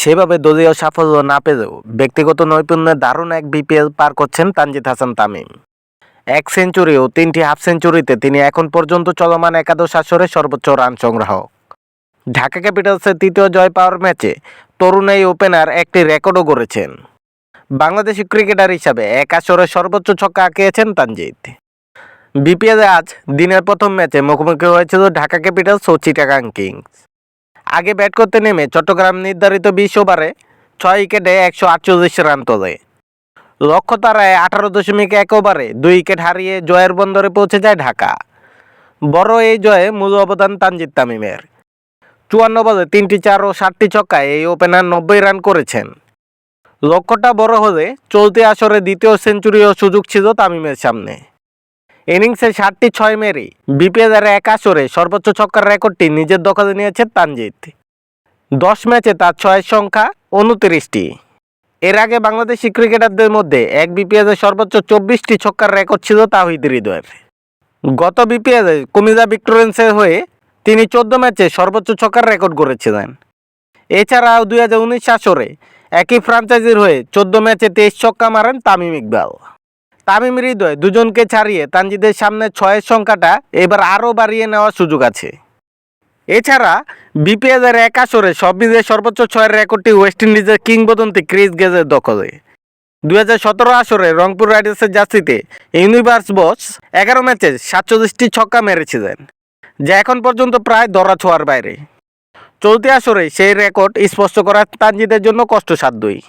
সেভাবে দলীয় সাফল্য না পেলেও ব্যক্তিগত নৈপুণ্যে দারুণ এক বিপিএল পার করছেন তানজিদ হাসান তামিম। এক সেঞ্চুরি ও তিনটি হাফ সেঞ্চুরিতে তিনি এখন পর্যন্ত চলমান একাদশ আসরে সর্বোচ্চ রান সংগ্রাহক। ঢাকা ক্যাপিটালসের তৃতীয় জয় পাওয়ার ম্যাচে তরুণ এই ওপেনার একটি রেকর্ডও গড়েছেন। বাংলাদেশি ক্রিকেটার হিসাবে এক আসরে সর্বোচ্চ ছক্কা আঁকিয়েছেন তানজিদ। বিপিএলে আজ দিনের প্রথম ম্যাচে মুখোমুখি হয়েছিল ঢাকা ক্যাপিটালস ও চিটাগাং কিংস। আগে ব্যাট করতে নেমে চট্টগ্রাম নির্ধারিত বিশ ওভারে ছয় উইকেটে একশো আটচল্লিশ রান তোলে। লক্ষ্য তারায় আঠারো দশমিক এক ওভারে দুই উইকেট হারিয়ে জয়ের বন্দরে পৌঁছে যায় ঢাকা। বড় এই জয়ে মূল অবদান তানজিদ তামিমের। চুয়ান্ন বলে তিনটি চার ও ষাটটি ছক্কায় এই ওপেনার নব্বই রান করেছেন। লক্ষ্যটা বড় হলে চলতি আসরে দ্বিতীয় সেঞ্চুরিও সুযোগ ছিল তামিমের সামনে। ইনিংসে ষাটটি ছয় মেরে। বিপিএলের এক আসরে সর্বোচ্চ ছক্কার রেকর্ডটি নিজের দখলে নিয়েছে তানজিদ। দশ ম্যাচে তার ছয়ের সংখ্যা উনত্রিশটি। এর আগে বাংলাদেশি ক্রিকেটারদের মধ্যে এক বিপিএলে সর্বোচ্চ চব্বিশটি ছক্কার রেকর্ড ছিল তাহিদ হৃদয়ের। গত বিপিএলে কুমিল্লা ভিক্টোরিয়ান্সের হয়ে তিনি চোদ্দ ম্যাচে সর্বোচ্চ ছক্কার রেকর্ড গড়েছিলেন। এছাড়াও দুই হাজার উনিশ আসরে একই ফ্রাঞ্চাইজির হয়ে চোদ্দ ম্যাচে তেইশ ছক্কা মারেন তামিম ইকবাল। তামিম হৃদয় দুজনকে ছাড়িয়ে তানজিদের সামনে ছয়ের সংখ্যাটা এবার আরও বাড়িয়ে নেওয়ার সুযোগ আছে। এছাড়া বিপিএলের এক আসরে সব মিলিয়ে সর্বোচ্চ ছয়ের রেকর্ডটি ওয়েস্ট ইন্ডিজের কিংবদন্তি ক্রিস গেজের দখলে। দু হাজার সতেরো আসরে রংপুর রাইডার্সের জার্সিতে ইউনিভার্স বস এগারো ম্যাচে সাতচল্লিশটি ছক্কা মেরেছিলেন, যা এখন পর্যন্ত প্রায় ধরা ছোঁয়ার বাইরে। চলতি আসরে সেই রেকর্ড স্পষ্ট করা তানজিদের জন্য কষ্টসাধ্যই।